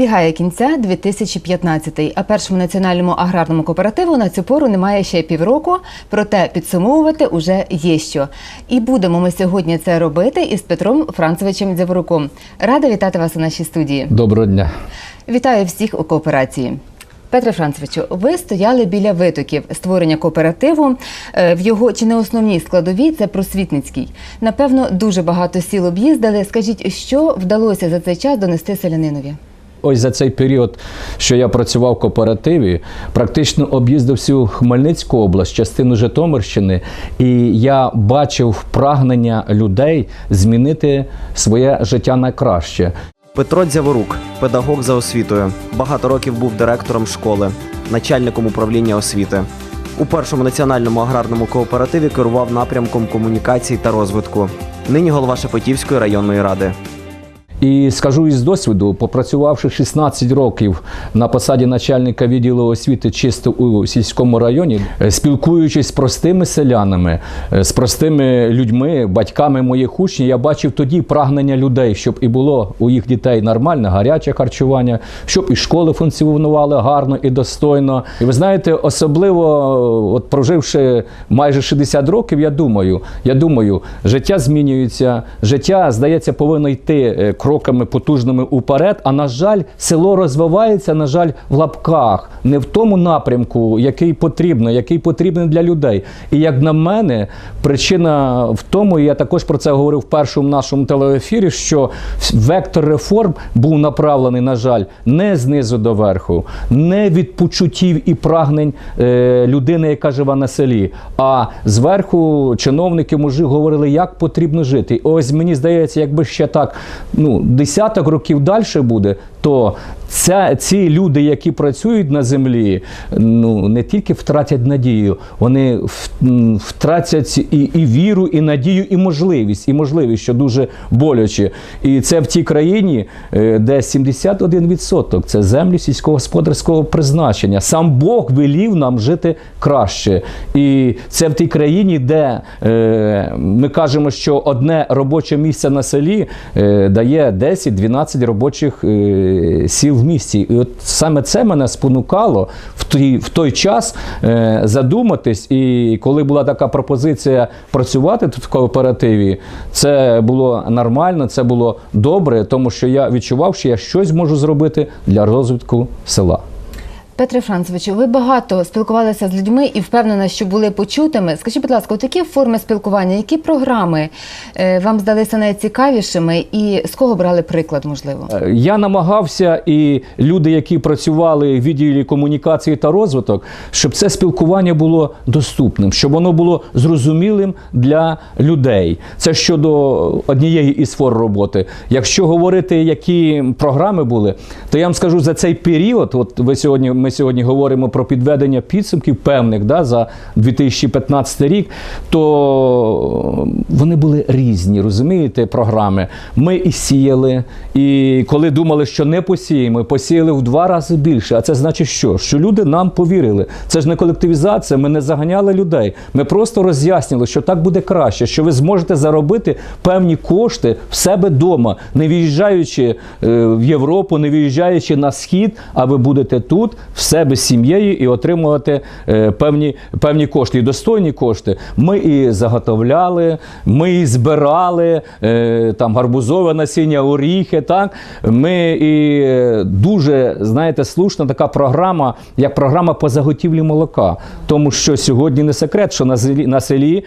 Добігає кінця 2015, а першому національному аграрному кооперативу на цю пору немає ще півроку, проте підсумовувати уже є що. І будемо ми сьогодні це робити із Петром Францевичем Дзяворуком. Рада вітати вас у нашій студії. Доброго дня. Вітаю всіх у кооперації. Петре Францевичу, ви стояли біля витоків створення кооперативу. Е, В його чи не основній складовій це просвітницький. Напевно, дуже багато сіл об'їздили. Скажіть, що вдалося за цей час донести селянинові? Ось за цей період, що я працював в кооперативі, практично об'їздив всю Хмельницьку область, частину Житомирщини, і я бачив прагнення людей змінити своє життя на краще. Петро Дзяворук, педагог за освітою. Багато років був директором школи, начальником управління освіти. У першому національному аграрному кооперативі керував напрямком комунікацій та розвитку. Нині голова Шепетівської районної ради. І скажу із досвіду, попрацювавши 16 років на посаді начальника відділу освіти чисто у сільському районі, е, спілкуючись з простими селянами, е, з простими людьми, батьками моїх учнів, я бачив тоді прагнення людей, щоб і було у їх дітей нормальне, гаряче харчування, щоб і школи функціонували гарно і достойно. І ви знаєте, особливо, от проживши майже 60 років, я думаю, я думаю, життя змінюється, життя, здається, повинно йти е, кроками потужними уперед. А на жаль, село розвивається, на жаль, в лапках, не в тому напрямку, який потрібно, який потрібен для людей. І як на мене, причина в тому, і я також про це говорив в першому нашому телеефірі, що вектор реформ був направлений, на жаль, не знизу до верху, не від почуттів і прагнень е, людини, яка живе на селі, а зверху чиновники мужі говорили, як потрібно жити. Ось мені здається, якби ще так ну, десяток років далі буде, то ця, ці люди, які працюють на землі, ну не тільки втратять надію, вони втратять і, і віру, і надію, і можливість, і можливість, що дуже боляче. І це в тій країні, е, де 71% це землі сільськогосподарського призначення. Сам Бог велів нам жити краще. І це в тій країні, де е, ми кажемо, що одне робоче місце на селі е, дає 10-12 робочих е, сіл в місті. І от саме це мене спонукало в той, в той час е, задуматись. І коли була така пропозиція працювати тут в кооперативі, це було нормально, це було добре, тому що я відчував, що я щось можу зробити для розвитку села. Петре Францевичу, ви багато спілкувалися з людьми і впевнена, що були почутими. Скажіть, будь ласка, такі форми спілкування, які програми е, вам здалися найцікавішими, і з кого брали приклад, можливо? Е, Я намагався, і люди, які працювали в відділі комунікації та розвиток, щоб це спілкування було доступним, щоб воно було зрозумілим для людей. Це щодо однієї із форм роботи. Якщо говорити, які програми були, то я вам скажу за цей період. От ви сьогодні ми сьогодні говоримо про підведення підсумків певних да, за 2015 рік, то вони були різні, розумієте, програми. Ми і сіяли, і коли думали, що не посіємо, посіяли в два рази більше. А це значить, що? Що люди нам повірили. Це ж не колективізація, ми не заганяли людей. Ми просто роз'яснили, що так буде краще, що ви зможете заробити певні кошти в себе вдома, не виїжджаючи е, в Європу, не виїжджаючи на схід, а ви будете тут в себе з сім'єю і отримувати е, певні, певні кошти, і достойні кошти. Ми і заготовляли, ми і збирали е, там гарбузове насіння, оріхи. Так ми і е, дуже знаєте, слушна така програма, як програма по заготівлі молока. Тому що сьогодні не секрет, що на селі, на селі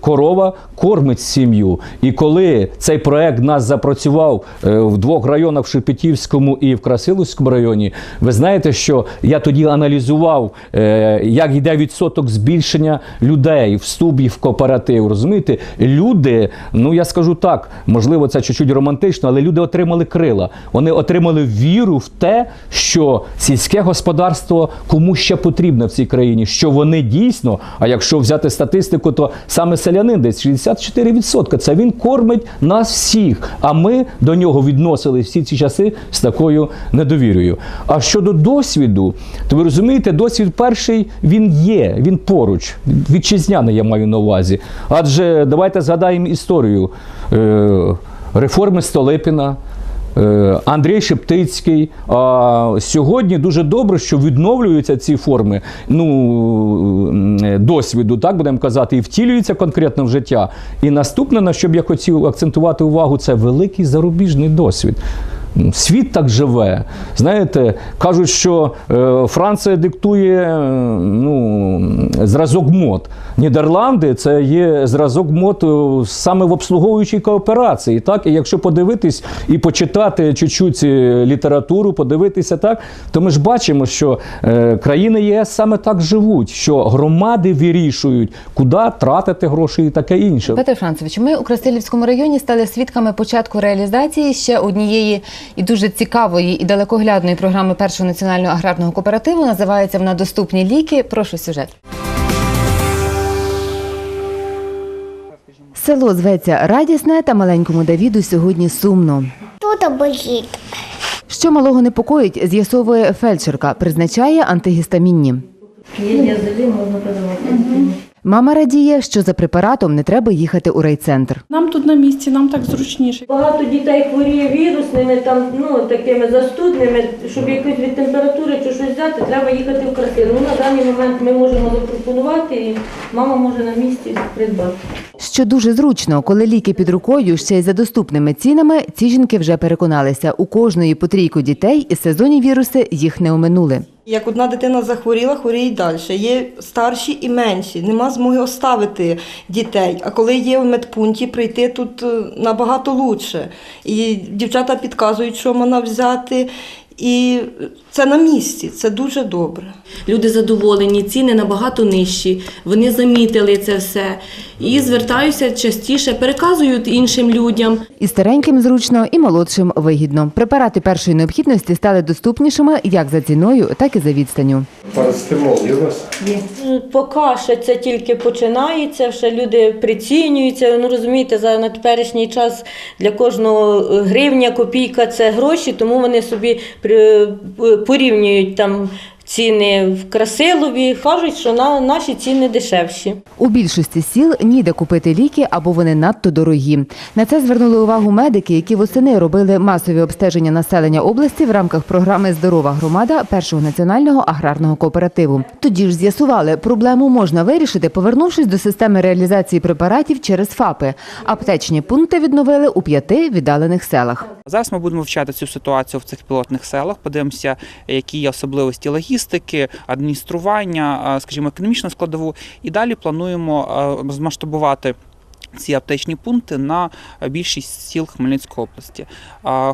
корова кормить сім'ю. І коли цей проект нас запрацював в двох районах в Шепетівському і в Красилівському районі, ви знаєте, що я тоді аналізував, е, як йде відсоток збільшення людей вступ в кооператив. Розумієте, люди, ну я скажу так, можливо, це чуть-чуть романтично, але люди отримали крила. Вони отримали віру в те, що сільське господарство кому ще потрібно в цій країні, що вони дійсно, а якщо взяти статистику, то саме селянин десь 64%. Це він кормить нас всіх. А ми до нього відносили всі ці часи з такою недовірою. А щодо досвіду, то ви розумієте, досвід перший він є, він поруч. Вітчизняний я маю на увазі. Адже давайте згадаємо історію е, реформи Столипіна. е, Андрій Шептицький. А сьогодні дуже добре, що відновлюються ці форми ну, досвіду, так будемо казати, і втілюються конкретно в життя. І наступне, на що б я хотів акцентувати увагу, це великий зарубіжний досвід. Світ так живе. Знаєте, кажуть, що е, Франція диктує е, ну, зразок мод. Нідерланди це є зразок мод е, саме в обслуговуючій кооперації. Так? І якщо подивитись і почитати чуть-чуть літературу, подивитися так, то ми ж бачимо, що країни ЄС саме так живуть, що громади вирішують, куди тратити гроші і таке інше. Петре Францевичу, ми у Красилівському районі стали свідками початку реалізації ще однієї і дуже цікавої і далекоглядної програми першого національного аграрного кооперативу. Називається вона Доступні ліки. Прошу сюжет. Село зветься радісне, та маленькому Давіду сьогодні сумно. Тут болить. Що малого непокоїть, з'ясовує фельдшерка, призначає антигістамінні. Мама радіє, що за препаратом не треба їхати у райцентр. Нам тут на місці, нам так зручніше. Багато дітей хворіє вірусними, там, ну, такими застудними, щоб якось від температури чи щось взяти, треба їхати в квартиру. Ну, на даний момент ми можемо запропонувати і мама може на місці придбати. Що дуже зручно, коли ліки під рукою ще й за доступними цінами, ці жінки вже переконалися, у кожної по трійку дітей і сезонні віруси їх не оминули. Як одна дитина захворіла, хворіє далі. Є старші і менші. Нема змоги оставити дітей. А коли є в медпункті, прийти тут е, набагато лучше. І дівчата підказують, що можна взяти. І це на місці, це дуже добре. Люди задоволені, ціни набагато нижчі. Вони замітили це все і звертаються частіше, переказують іншим людям. І стареньким зручно, і молодшим вигідно. Препарати першої необхідності стали доступнішими як за ціною, так і за відстанню. Парацетамол є у вас? Поки що це тільки починається, ще люди прицінюються. Ну розумієте, за на теперішній час для кожного гривня, копійка це гроші, тому вони собі при- порівнюють там ціни в Красилові, кажуть, що на наші ціни дешевші. У більшості сіл ніде купити ліки або вони надто дорогі. На це звернули увагу медики, які восени робили масові обстеження населення області в рамках програми Здорова громада першого національного аграрного кооперативу. Тоді ж з'ясували, проблему можна вирішити, повернувшись до системи реалізації препаратів через ФАПи. Аптечні пункти відновили у п'яти віддалених селах. Зараз ми будемо вивчати цю ситуацію в цих пілотних селах. Подивимося, які є особливості логістики, адміністрування, скажімо, економічну складову. І далі плануємо змасштабувати. Ці аптечні пункти на більшість сіл Хмельницької області.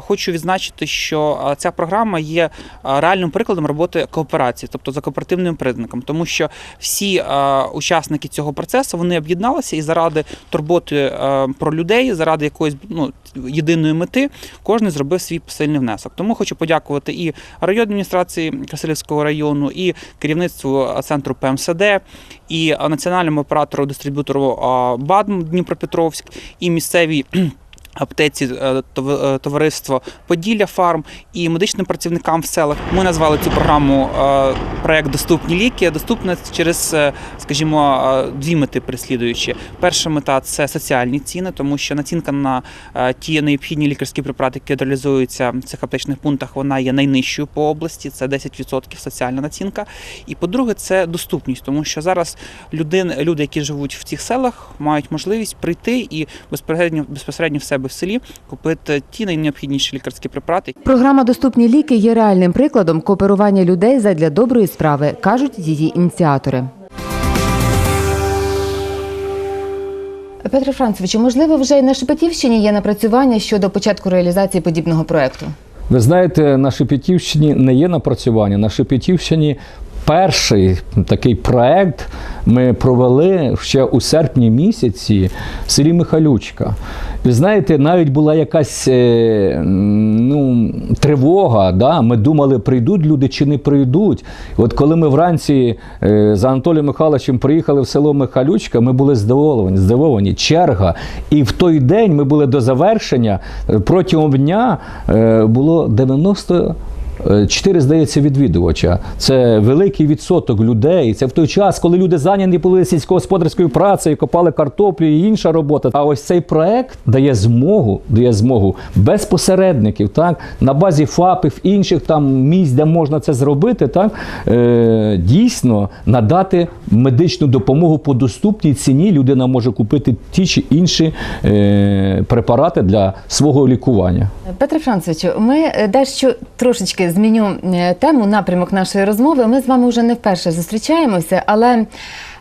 Хочу відзначити, що ця програма є реальним прикладом роботи кооперації, тобто за кооперативним признаком, тому що всі учасники цього процесу вони об'єдналися і заради турботи про людей, заради якоїсь ну, єдиної мети, кожен зробив свій посильний внесок. Тому хочу подякувати і райадміністрації Красилівського району, і керівництву центру ПМСД, і національному оператору дистриб'ютору БАДМ Дніпропетровськ, і місцевій. Аптеці е, е, товариство Поділля Фарм і медичним працівникам в селах. Ми назвали цю програму е, проект Доступні ліки. Доступна через, скажімо, дві мети переслідуючи. Перша мета це соціальні ціни, тому що націнка на ті необхідні лікарські препарати, які реалізуються в цих аптечних пунктах, вона є найнижчою по області. Це 10% соціальна націнка. І по-друге, це доступність, тому що зараз людин, люди, які живуть в цих селах, мають можливість прийти і безпосередньо безпосередньо в себе в селі купити ті найнеобхідніші лікарські препарати, Програма Доступні ліки є реальним прикладом кооперування людей задля доброї справи, кажуть її ініціатори. Петре Францевичу, можливо, вже й на Шепетівщині є напрацювання щодо початку реалізації подібного проекту. Ви знаєте, на Шепетівщині не є напрацювання. На Шепетівщині перший такий проект ми провели ще у серпні місяці в селі Михалючка. Ви знаєте, навіть була якась е, ну, тривога. Да? Ми думали, прийдуть люди чи не прийдуть. От коли ми вранці е, за Анатолієм Михайловичем приїхали в село Михалючка, ми були здивовані, здивовані. Черга. І в той день ми були до завершення. е, Протягом дня було 90 е, чотири, здається, відвідувача. Це великий відсоток людей. Це в той час, коли люди зайняті були сільськогосподарською працею, копали картоплю і інша робота. А ось цей проект дає змогу, дає змогу без посередників, так на базі ФАПів, інших там місць, де можна це зробити, так е, дійсно надати медичну допомогу по доступній ціні. Людина може купити ті чи інші е, препарати для свого лікування. Петре Францовичу, ми е, дещо трошечки зміню е, тему, напрямок нашої розмови. Ми з вами вже не вперше зустрічаємося, але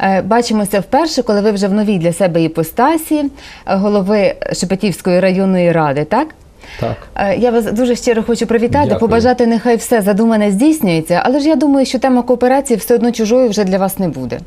е, бачимося вперше, коли ви вже в новій для себе іпостасі е, голови Шепетівської районної ради, так? Так. Я вас дуже щиро хочу привітати, Дякую. побажати, нехай все задумане здійснюється, але ж я думаю, що тема кооперації все одно чужою вже для вас не буде.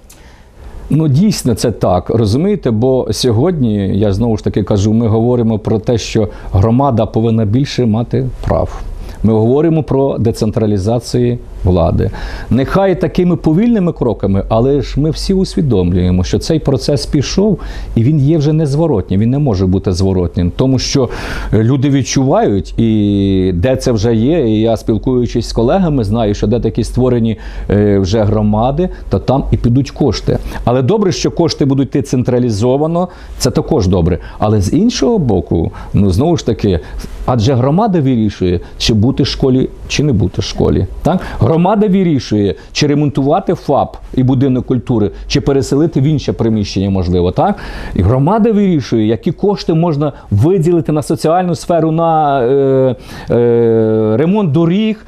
Ну, дійсно, це так, розумієте? Бо сьогодні, я знову ж таки кажу, ми говоримо про те, що громада повинна більше мати прав. Ми говоримо про децентралізацію влади. Нехай такими повільними кроками, але ж ми всі усвідомлюємо, що цей процес пішов і він є вже незворотнім, він не може бути зворотнім, тому що люди відчувають, і де це вже є. І я спілкуючись з колегами, знаю, що де такі створені е, вже громади, то там і підуть кошти. Але добре, що кошти будуть йти централізовано, це також добре. Але з іншого боку, ну знову ж таки, адже громада вирішує, чи бути в школі, чи не бути в школі. Так? Громада вирішує, чи ремонтувати ФАП і будинок культури, чи переселити в інше приміщення, можливо. Так? І громада вирішує, які кошти можна виділити на соціальну сферу, на е, е, ремонт доріг.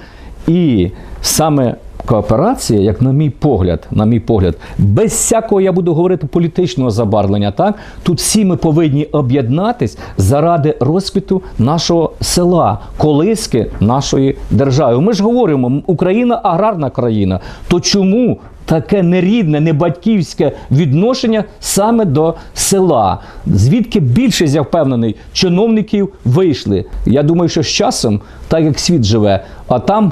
І саме кооперація, як на мій погляд, на мій погляд, без всякого я буду говорити політичного забарвлення, так тут всі ми повинні об'єднатись заради розквіту нашого села, колиски нашої держави. Ми ж говоримо, Україна аграрна країна. То чому? Таке нерідне, небатьківське відношення саме до села, звідки більшість, я впевнений, чиновників вийшли. Я думаю, що з часом, так як світ живе, а там,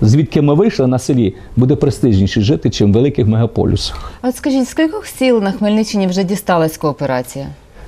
звідки ми вийшли на селі, буде престижніше жити, чим в великих мегаполісах. А от скажіть, з кількох сіл на Хмельниччині вже дісталась кооперація?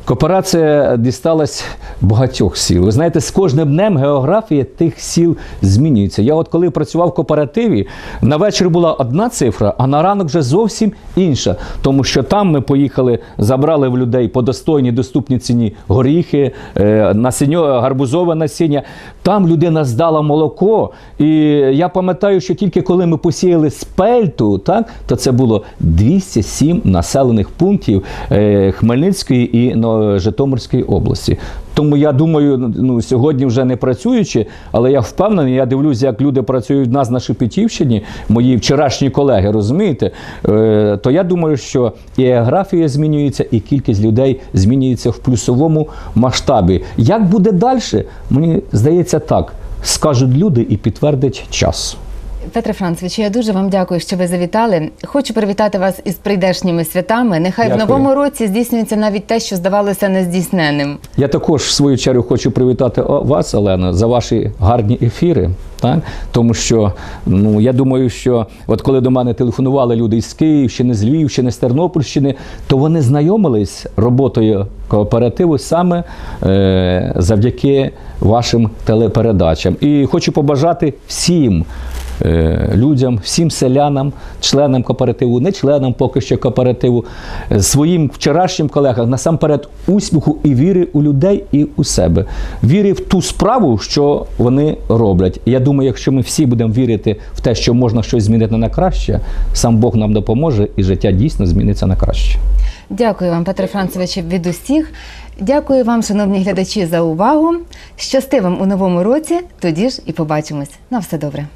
Кооперація дісталась багатьох сіл. Ви знаєте, з кожним днем географія тих сіл змінюється. Я от коли працював в кооперативі, на вечір була одна цифра, а на ранок вже зовсім інша. Тому що там ми поїхали, забрали в людей по достойній доступній ціні горіхи, е, насіння, гарбузове насіння. Там людина здала молоко. І я пам'ятаю, що тільки коли ми посіяли спельту, так, то це було 207 населених пунктів е, Хмельницької і ну, Житомирської області. Тому я думаю, ну сьогодні вже не працюючи, але я впевнений, я дивлюся, як люди працюють в нас на Шепетівщині, мої вчорашні колеги, розумієте? Е, то я думаю, що і географія змінюється, і кількість людей змінюється в плюсовому масштабі. Як буде далі? Мені здається так. Скажуть люди і підтвердить час. Петре Францовичу, я дуже вам дякую, що ви завітали. Хочу привітати вас із прийдешніми святами. Нехай Дякую. в новому році здійснюється навіть те, що здавалося нездійсненним. Я також в свою чергу хочу привітати вас, Олена, за ваші гарні ефіри. Так? Тому що ну я думаю, що от коли до мене телефонували люди із Київщини, з Львівщини, з Тернопільщини, то вони знайомились роботою кооперативу саме е, завдяки вашим телепередачам. І хочу побажати всім. Е, Людям, всім селянам, членам кооперативу, не членам поки що кооперативу, е, своїм вчорашнім колегам насамперед усміху і віри у людей і у себе. Віри в ту справу, що вони роблять. Я думаю, якщо ми всі будемо вірити в те, що можна щось змінити на краще, сам Бог нам допоможе, і життя дійсно зміниться на краще. Дякую вам, Петре Францовичу, від усіх. Дякую вам, шановні глядачі, за увагу. Щасти вам у новому році. Тоді ж і побачимось. На все добре.